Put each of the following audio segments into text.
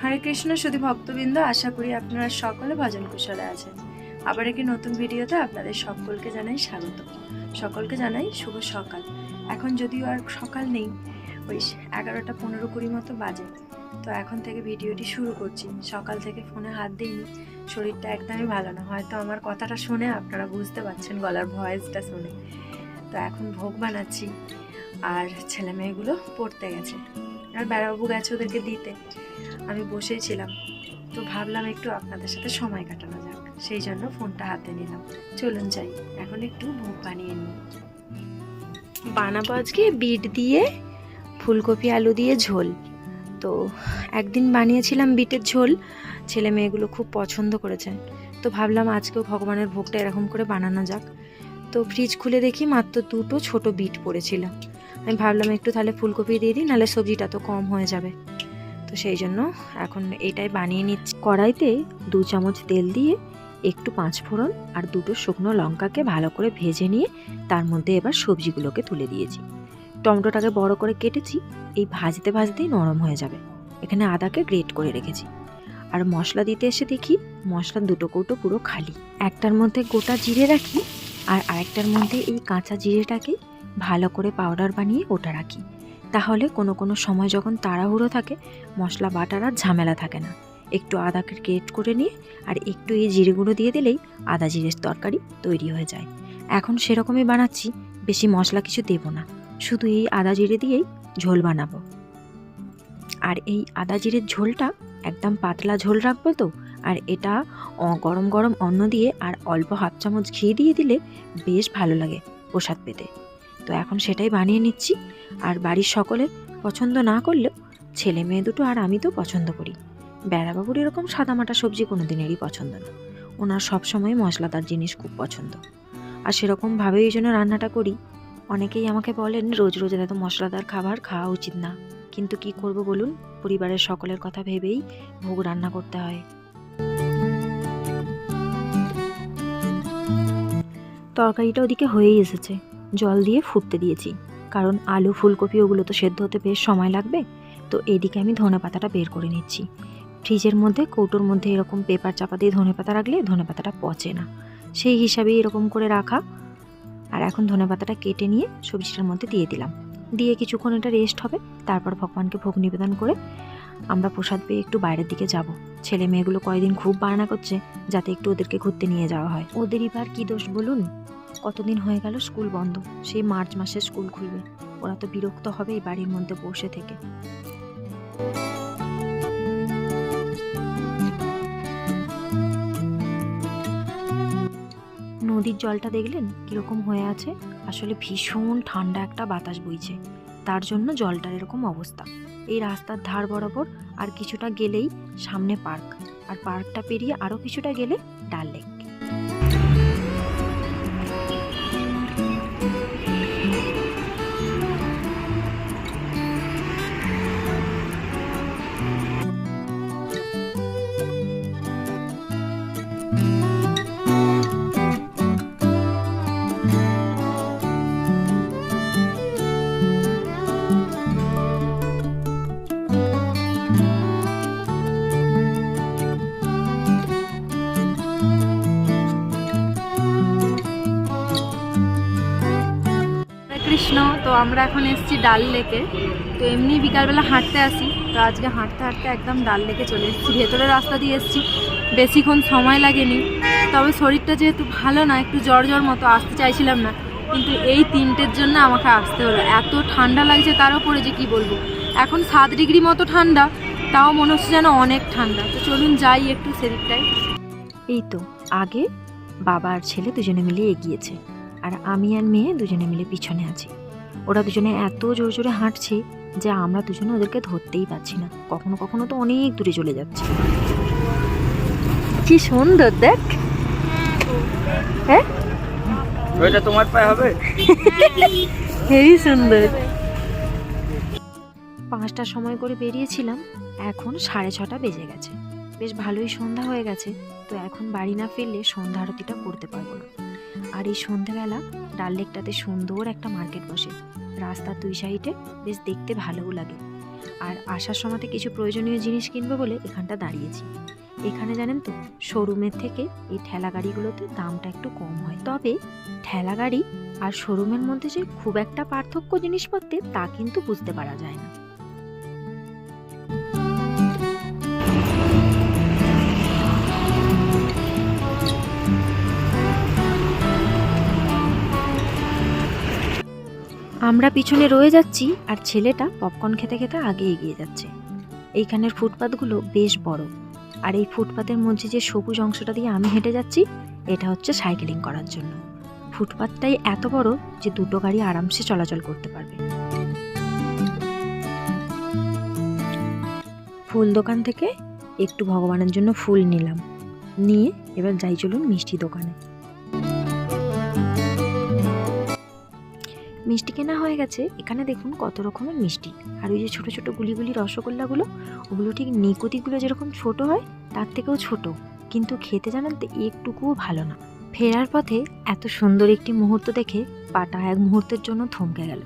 হরে কৃষ্ণ শুধু ভক্তবৃন্দ, আশা করি আপনারা সকলে ভজন কুশলে আছেন। আবার একটি নতুন ভিডিওতে আপনাদের সকলকে জানাই স্বাগত। সকলকে জানাই শুভ সকাল। এখন যদিও আর সকাল নেই, ওই এগারোটা পনেরো কুড়ি মতো বাজে। তো এখন থেকে ভিডিওটি শুরু করছি। সকাল থেকে ফোনে হাত দিইনি, শরীরটা একদমই ভালো না। হয়তো আমার কথাটা শুনে আপনারা বুঝতে পারছেন গলার ভয়েসটা শুনে। তো এখন ভোগ বানাচ্ছি আর ছেলে মেয়েগুলো পড়তে গেছে। আর বেড়াবাবু গেছে ওদেরকে দিতে। আমি বসেই ছিলাম। তো ভাবলাম একটু আপনাদের সাথে সময় কাটানো যাক। সেই জন্য ফোনটা হাতে নিলাম। চলুন যাই। এখন একটু ভোগ বানিয়ে নিই। বানাবো আজকে বিট দিয়ে ফুলকপি, আলু দিয়ে ঝোল। তো একদিন বানিয়েছিলাম বিটের ঝোল। ছেলে মেয়েগুলো খুব পছন্দ করেছে তো ভাবলাম আজকেও ভগবানের ভোগটা এরকম করে বানানো যাক। তো ফ্রিজ খুলে দেখি মাত্র দুটো ছোট বিট পড়েছিল। আমি ভাবলাম একটু তাহলে ফুলকপি দিয়ে দিই, নাহলে সবজিটা তো কম হয়ে যাবে। তো সেই জন্য এখন এটাই বানিয়ে নিচ্ছি। কড়াইতে দু চামচ তেল দিয়ে একটু পাঁচ ফোড়ন আর দুটো শুকনো লঙ্কাকে ভালো করে ভেজে নিয়ে তার মধ্যে এবার সবজিগুলোকে তুলে দিয়েছি। টমেটোটাকে বড় করে কেটেছি, এই ভাজতে ভাজতেই নরম হয়ে যাবে। এখানে আদাকে গ্রেট করে রেখেছি। আর মশলা দিতে এসে দেখি মশলা দুটো কৌটো পুরো খালি। একটার মধ্যে গোটা জিরে রাখি আর আরেকটার মধ্যে এই কাঁচা জিরেটাকে ভালো করে পাউডার বানিয়ে ওটা রাখি। তাহলে কোনো কোনো সময় যখন তাড়াহুড়ো থাকে, মশলা বাটার আর ঝামেলা থাকে না। একটু আদাকে গ্রেট করে নিয়ে আর একটু এই জিরে গুঁড়ো দিয়ে দিলেই আদা জিরের তরকারি তৈরি হয়ে যায়। এখন সেরকমই বানাচ্ছি, বেশি মশলা কিছু দেব না। শুধু এই আদা জিরে দিয়েই ঝোল বানাবো। আর এই আদা জিরের ঝোলটা একদম পাতলা ঝোল রাখব তো, আর এটা গরম গরম অন্ন দিয়ে আর অল্প হাফ চামচ ঘি দিয়ে দিলে বেশ ভালো লাগে প্রসাদ পেতে। তো এখন সেটাই বানিয়ে নিচ্ছি। আর বাড়ির সকলে পছন্দ না করলেও ছেলে মেয়ে দুটো আর আমি তো পছন্দ করি। বেড়াবাবুর এরকম সাদামাটা সবজি কোনো দিনেরই পছন্দ না। ওনার সবসময় মশলাদার জিনিস খুব পছন্দ। আর সেরকমভাবেই জন্য রান্নাটা করি। অনেকেই আমাকে বলেন, রোজ রোজ এত মশলাদার খাবার খাওয়া উচিত না। কিন্তু কি করব বলুন? পরিবারের সকলের কথা ভেবেই ভোগ রান্না করতে হয়। তরকারিটা ওদিকে হয়েই এসেছে। জল দিয়ে ফুটতে দিয়েছি। কারণ আলু, ফুলকপি ওগুলো তো সেদ্ধ হতে বেশ সময় লাগবে। তো এদিকে আমি ধনে পাতাটা বের করে নিচ্ছি। ফ্রিজের মধ্যে, কৌটোর মধ্যে এরকম পেপার চাপা দিয়ে ধনে পাতা রাখলে ধনে পাতাটা পচে না। সেই হিসাবেই এরকম করে রাখা। আর এখন ধনে পাতাটা কেটে নিয়ে সবজিটার মধ্যে দিয়ে দিলাম। দিয়ে কিছুক্ষণ এটা রেস্ট হবে, তারপর ভগবানকে ভোগ নিবেদন করে আমরা প্রসাদ পেয়ে একটু বাইরের দিকে যাব। ছেলে মেয়েগুলো কয়দিন খুব বায়না করছে, যাতে একটু ওদেরকে ঘুরতে নিয়ে যাওয়া হয়। ওদের এবার কী দোষ বলুন? কতদিন হয়ে গেল স্কুল বন্ধ, সেই মার্চ মাসে স্কুল খুলবে। ওরা তো বিরক্ত হবে এই বাড়ির মধ্যে বসে থেকে। নদীর জলটা দেখলেন কীরকম হয়ে আছে? আসলে ভীষণ ঠান্ডা একটা বাতাস বইছে। তার জন্য জলটার এরকম অবস্থা। এই রাস্তার ধার বরাবর আর কিছুটা গেলেই সামনে পার্ক। আর পার্কটা পেরিয়ে আরও কিছুটা গেলে ডাল লেক। তো আমরা এখন এসেছি ডাল লেকে। তো এমনি বিকালবেলা হাঁটতে আসি। তো আজকে হাঁটতে হাঁটতে একদম ডাল লেকে চলে এসেছি। ভেতরের রাস্তা দিয়ে এসেছি। বেশিক্ষণ সময় লাগেনি। তবে শরীরটা যেহেতু ভালো না, একটু জ্বর জ্বর মতো আসতে চাইছিলাম না। কিন্তু এই তিনটের জন্য আমাকে আসতে হলো। এত ঠান্ডা লাগছে তার উপরে যে কি বলব? এখন সাত ডিগ্রি মতো ঠান্ডা, তাও মনে হচ্ছে যেন অনেক ঠান্ডা। তো চলুন যাই একটু সেদিকটায়। এই তো, আগে বাবা আর ছেলে দুজনে মিলে এগিয়েছে। আর আমি আর মেয়ে দুজনে মিলে পিছনে আছি। ওরা দুজনে এত জোরে জোরে হাঁটছে যে আমরা দুজনে ওদেরকে ধরতেই পারছি না। কখনো কখনো তো অনেক দূরে চলে যাচ্ছে। কি সুন্দর দেখ। হ্যাঁ? ওইটা তোমার পায়ে হবে? হেভি সুন্দর। পাঁচটার সময় করে বেরিয়েছিলাম এখন সাড়ে ছটা বেজে গেছে। বেশ ভালোই সন্ধ্যা হয়ে গেছে তো এখন বাড়ি না ফিরলে সন্ধ্যা আরতিটা করতে পারব না। আর এই সন্ধ্যাবেলা ডাল লেকটাতে সুন্দর একটা মার্কেট বসে। রাস্তার দুই সাইডে বেশ দেখতে ভালোও লাগে। আর আসার সময়তে কিছু প্রয়োজনীয় জিনিস কিনবো বলে এখানটা দাঁড়িয়েছি। এখানে জানেন তো, শোরুমের থেকে এই ঠেলা গাড়িগুলোতে দামটা একটু কম হয়। তবে ঠেলা গাড়ি আর শোরুমের মধ্যে যে খুব একটা পার্থক্য জিনিসপত্রে তা কিন্তু বুঝতে পারা যায় না। আমরা পিছনে রয়ে যাচ্ছি আর ছেলেটা পপকর্ন খেতে খেতে আগে এগিয়ে যাচ্ছে। এইখানের ফুটপাতগুলো বেশ বড়। আর এই ফুটপাতের মধ্যে যে সবুজ অংশটা দিয়ে আমি হেঁটে যাচ্ছি, এটা হচ্ছে সাইকেলিং করার জন্য। ফুটপাতটাই এত বড় যে দুটো গাড়ি আরামসে চলাচল করতে পারবে। ফুল দোকান থেকে একটু ভগবানের জন্য ফুল নিলাম। নিয়ে এবার যাই চলুন মিষ্টি দোকানে। মিষ্টি কেনা হয়ে গেছে, এখানে দেখুন কত রকমের মিষ্টি। আর ওই যে ছোটো ছোটো গুলি গুলি রসগোল্লাগুলো, ওগুলো ঠিক নিকুতিগুলো যেরকম ছোট হয়, তার থেকেও ছোট। কিন্তু খেতে জানান তো, একটুকুও ভালো না। ফেরার পথে এত সুন্দর একটি মুহূর্ত দেখে পাটা এক মুহূর্তের জন্য থমকে গেল।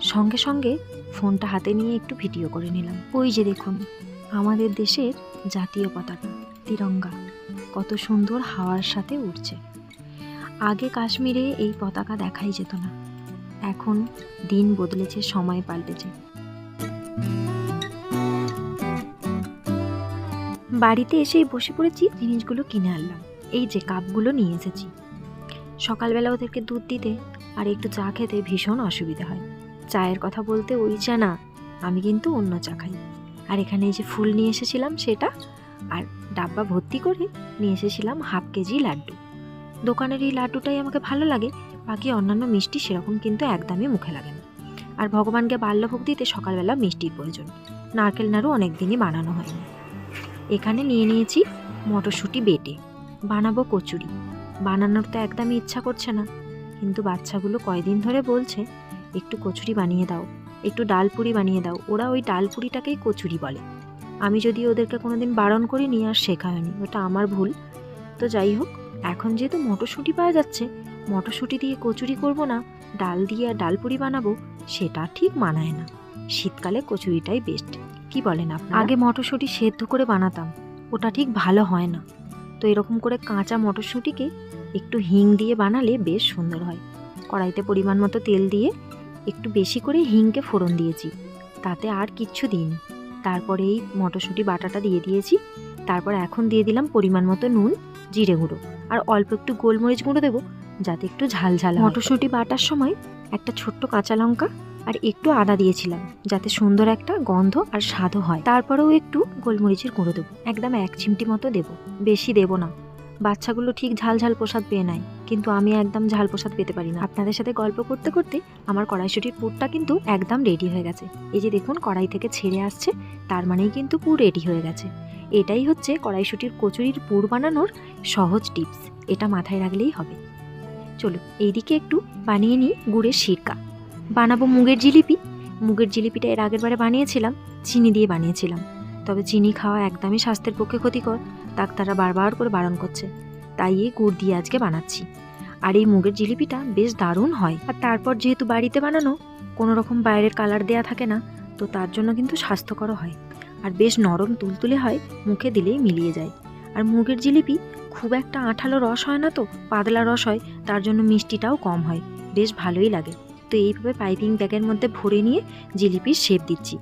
সঙ্গে সঙ্গে ফোনটা হাতে নিয়ে একটু ভিডিও করে নিলাম। ওই যে দেখুন, আমাদের দেশের জাতীয় পতাকা, তিরঙ্গা। কত সুন্দর হাওয়ার সাথে উড়ছে। আগে কাশ্মীরে এই পতাকা দেখাই যেত না। এখন দিন বদলেছে, সময় পাল্টেছে। বাড়িতে এসেই বসে পড়েছি, জিনিসগুলো কিনে আনলাম। এই যে কাপগুলো নিয়ে এসেছি। সকালবেলা ওদেরকে দুধ দিতে আর একটু চা খেতে ভীষণ অসুবিধা হয়। চায়ের কথা বলতে ওই চা না, আমি কিন্তু অন্য চা খাই। আর এখানে যে ফুল নিয়ে এসেছিলাম সেটা, আর ডাব্বা ভর্তি করে নিয়ে এসেছিলাম হাফ কেজি লাড্ডু। দোকানের এই লাড্ডুটাই আমাকে ভালো লাগে বাকি অন্যান্য মিষ্টি সেরকম কিন্তু একদমই মুখে লাগে না আর ভগবানকে বাল্যভোগ দিতে সকালবেলা মিষ্টির প্রয়োজন। নারকেল নাড়ু অনেক দিনই বানানো হয়নি। এখানে নিয়ে নিয়েছি মটরশুঁটি বেটে। বানাবো কচুরি। বানানোর তো একদমই ইচ্ছা করছে না। কিন্তু বাচ্চাগুলো কয়দিন ধরে বলছে, একটু কচুরি বানিয়ে দাও, একটু ডালপুরি বানিয়ে দাও। ওরা ওই ডাল ডালপুরিটাকেই কচুরি বলে। আমি যদি ওদেরকে কোনোদিন বারণ করিনি আর শেখা হয়নি ওটা আমার ভুল। তো যাই হোক, এখন যেহেতু মটরশুঁটি পাওয়া যাচ্ছে মটরশুঁটি দিয়ে কচুরি করব না, ডাল দিয়ে আর ডালপুরি বানাবো, সেটা ঠিক মানায় না। শীতকালে কচুরিটাই বেস্ট কি বলেন আপনি আগে মটরশুঁটি সেদ্ধ করে বানাতাম, ওটা ঠিক ভালো হয় না। তো এরকম করে কাঁচা মটরশুঁটিকে একটু হিং দিয়ে বানালে বেশ সুন্দর হয়। কড়াইতে পরিমাণ মতো তেল দিয়ে একটু বেশি করে হিংকে ফোড়ন দিয়েছি, তাতে আর কিচ্ছু দিইনি। তারপরে এই মটরশুঁটি বাটাটা দিয়ে দিয়েছি, তারপর এখন দিয়ে দিলাম পরিমাণ মতো নুন, জিরে গুঁড়ো। আর অল্প একটু গোলমরিচ গুঁড়ো দেবো যাতে একটু ঝাল ঝাল মটরশুঁটি বাটার সময় একটা ছোট্ট কাঁচা লঙ্কা আর একটু আদা দিয়েছিলাম, যাতে সুন্দর একটা গন্ধ আর স্বাদও হয়। তারপরেও একটু গোলমরিচের গুঁড়ো দেবো। একদম এক চিমটি মতো দেবো, বেশি দেবো না। বাচ্চাগুলো ঠিক ঝাল ঝাল প্রসাদ পেয়ে নেয়, কিন্তু আমি একদম ঝাল প্রসাদ পেতে পারি না। আপনাদের সাথে গল্প করতে করতে আমার কড়াইশুটির পুরটা কিন্তু একদম রেডি হয়ে গেছে। এই যে দেখুন, কড়াই থেকে ছেড়ে আসছে, তার মানেই কিন্তু পুর রেডি হয়ে গেছে। এটাই হচ্ছে কড়াইশুটির কচুরির পুর বানানোর সহজ টিপস এটা মাথায় রাখলেই হবে। চলো, এইদিকে একটু বানিয়ে নিই গুড়ের সিরকা। বানাবো মুগের জিলিপি। মুগের জিলিপিটা এর আগের বারে বানিয়েছিলাম, চিনি দিয়ে বানিয়েছিলাম। তবে চিনি খাওয়া একদমই স্বাস্থ্যের পক্ষে ক্ষতিকর, ডাক্তাররা বারবার করে বারণ করছে। তাই এই গুড় দিয়ে আজকে বানাচ্ছি। আর এই মুগের জিলিপিটা বেশ দারুণ হয়। আর তারপর যেহেতু বাড়িতে বানানো, কোনো রকম বাইরের কালার দেয়া থাকে না, তো তার জন্য কিন্তু স্বাস্থ্যকর হয়। আর বেশ নরম তুলতুলে হয়, মুখে দিলেই মিলিয়ে যায়। আর মুগের জিলিপি খুব একটা আঠালো রস হয় না তো, পাতলা রস হয়, তার জন্য মিষ্টিটাও কম হয়। বেশ ভালোই লাগে। তো এইভাবে পাইপিং ব্যাগের মধ্যে ভরে নিয়ে জিলিপির শেপ দিচ্ছি।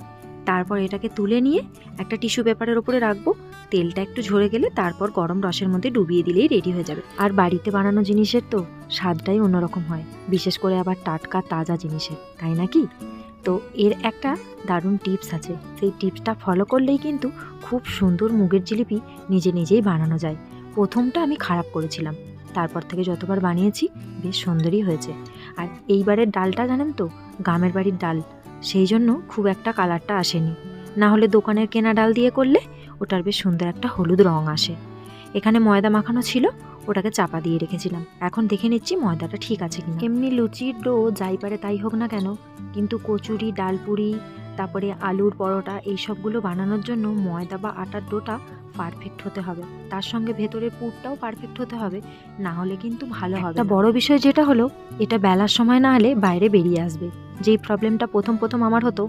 তারপর এটাকে তুলে নিয়ে একটা টিস্যু পেপারের ওপরে রাখব। তেলটা একটু ঝরে গেলে তারপর গরম রসের মধ্যে ডুবিয়ে দিলেই রেডি হয়ে যাবে। আর বাড়িতে বানানো জিনিসের তো স্বাদটাই অন্যরকম হয়। বিশেষ করে আবার টাটকা, তাজা জিনিসের। তাই না কি? তো এর একটা দারুণ টিপস আছে। সেই টিপসটা ফলো করলেই কিন্তু খুব সুন্দর মুগের জিলিপি নিজে নিজেই বানানো যায়। প্রথমটা আমি খারাপ করেছিলাম। তারপর থেকে যতবার বানিয়েছি, বেশ সুন্দরই হয়েছে। আর এইবারের ডালটা জানেন তো, গ্রামের বাড়ির ডাল, সেই জন্য খুব একটা কালারটা আসেনি। না হলে দোকানের কেনা ডাল দিয়ে করলে ওটার বেশ সুন্দর একটা হলুদ রং আসে। এখানে ময়দা মাখানো ছিল ওটাকে চাপা দিয়ে রেখেছিলাম। এখন দেখে নিচ্ছি ময়দাটা ঠিক আছে কিনা। এমনি লুচির ডো যাই পারে তাই হোক না কেন কিন্তু কচুরি ডালপুরি তারপরে আলুর পরোটা এইসবগুলো বানানোর জন্য ময়দা বা আটার ডোটা পারফেক্ট হতে হবে। তার সঙ্গে ভেতরের পুরটাও পারফেক্ট হতে হবে না হলে কিন্তু ভালো হবে একটা বড় বিষয় যেটা হলো এটা বেলার সময় না হলে বাইরে বেরিয়ে আসবে। যেই প্রবলেমটা প্রথম প্রথম আমার হতো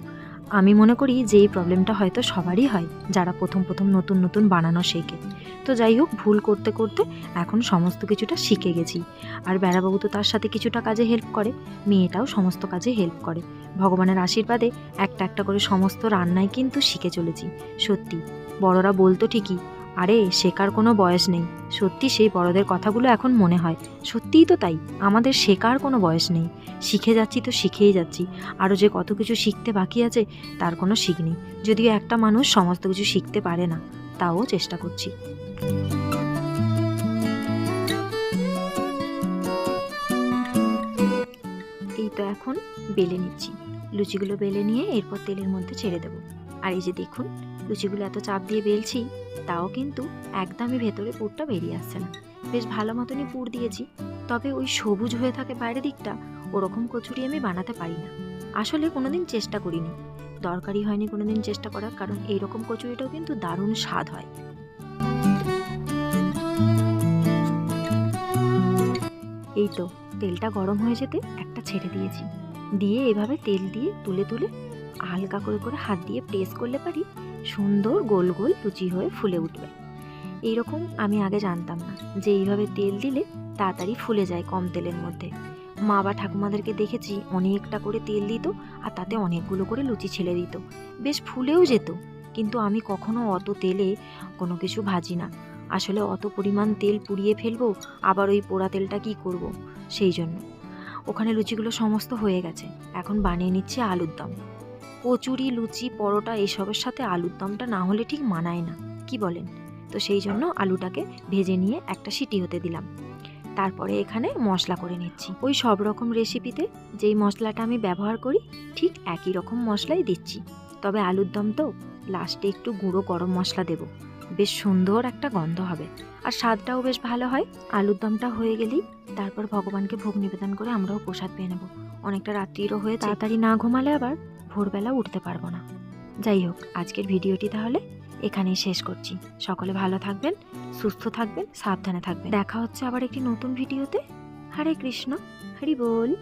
আমি মনে করি যে এই প্রবলেমটা হয়তো সবারই হয়, যারা প্রথম প্রথম নতুন নতুন বানানো শেখে। তো যাই হোক, ভুল করতে করতে এখন সমস্ত কিছুটা শিখে গেছি। আর বেড়াবাবু তো তার সাথে কিছুটা কাজে হেল্প করে, মেয়েটাও সমস্ত কাজে হেল্প করে। ভগবানের আশীর্বাদে একটা একটা করে সমস্ত রান্নায় কিন্তু শিখে চলেছি। সত্যি, বড়রা বলতো ঠিকই আরে, শেখার কোনো বয়স নেই। সত্যি সেই বড়দের কথাগুলো এখন মনে হয়। সত্যিই তো তাই, আমাদের শেখার কোনো বয়স নেই। শিখে যাচ্ছি তো শিখেই যাচ্ছি। আরও যে কত কিছু শিখতে বাকি আছে, তার কোনো শিখ নেই। যদিও একটা মানুষ সমস্ত কিছু শিখতে পারে না, তাও চেষ্টা করছি। এই তো এখন বেলে নিচ্ছি। লুচিগুলো বেলে নিয়ে এরপর তেলের মধ্যে ছেড়ে দেবো। আর এই যে দেখুন লুচিগুলো এত চাপ দিয়ে বেলছি, তাও কিন্তু একদমই ভেতরে পুরটা বেরিয়ে আসছে না। বেশ ভালো মতনই পুর দিয়েছি, তবে ওই সবুজ হয়ে থাকে বাইরের দিকটা ওরকম কচুরি আমি বানাতে পারি না। আসলে কোনোদিন চেষ্টা করিনি। দরকারই হয়নি কোনোদিন চেষ্টা করার, কারণ এইরকম কচুরিটাও কিন্তু দারুণ স্বাদ হয়। এই তো, তেলটা গরম হয়ে যেতে একটা ছেড়ে দিয়েছি। দিয়ে এভাবে তেল দিয়ে তুলে তুলে হালকা করে করে হাত দিয়ে প্রেস করলে পারি সুন্দর গোল গোল লুচি হয়ে ফুলে উঠবে। এইরকম আমি আগে জানতাম না যে এইভাবে তেল দিলে তাড়াতাড়ি ফুলে যায় কম তেলের মধ্যে। মা বা ঠাকুমাদেরকে দেখেছি অনেকটা করে তেল দিত আর তাতে অনেকগুলো করে লুচি ছেড়ে দিত। বেশ ফুলেও যেত, কিন্তু আমি কখনো অত তেলে কোনো কিছু ভাজি না। আসলে অত পরিমাণ তেল পুড়িয়ে ফেলব, আবার ওই পোড়া তেলটা কি করব? সেই জন্য। ওখানে লুচিগুলো সমস্ত হয়ে গেছে, এখন বানিয়ে নিচ্ছে আলুর দম। কচুরি, লুচি, পরোটা এসবের সাথে আলুর দমটা না হলে ঠিক মানায় না। কি বলেন? তো সেই জন্য আলুটাকে ভেজে নিয়ে একটা সিটি হতে দিলাম। তারপরে এখানে মশলা করে নিচ্ছি। ওই সব রকম রেসিপিতে যেই মশলাটা আমি ব্যবহার করি, ঠিক একই রকম মশলাই দিচ্ছি। তবে আলুর দম তো লাস্টে একটু গুঁড়ো গরম মশলা দেব। বেশ সুন্দর একটা গন্ধ হবে। আর স্বাদটাও বেশ ভালো হয়। আলুর দমটা হয়ে গেলেই তারপর ভগবানকে ভোগ নিবেদন করে আমরাও প্রসাদ পেয়ে নেব। অনেকটা রাত্রিরও হয়ে তাড়াতাড়ি না ঘুমালে আবার? ভোরবেলা উঠতে পারব না। যাই হোক, আজকের ভিডিওটি তাহলে এখানেই শেষ করছি। সকলে ভালো থাকবেন, সুস্থ থাকবেন, সাবধানে থাকবেন। দেখা হচ্ছে আবার একটি নতুন ভিডিওতে। হরে কৃষ্ণ, হরি বল।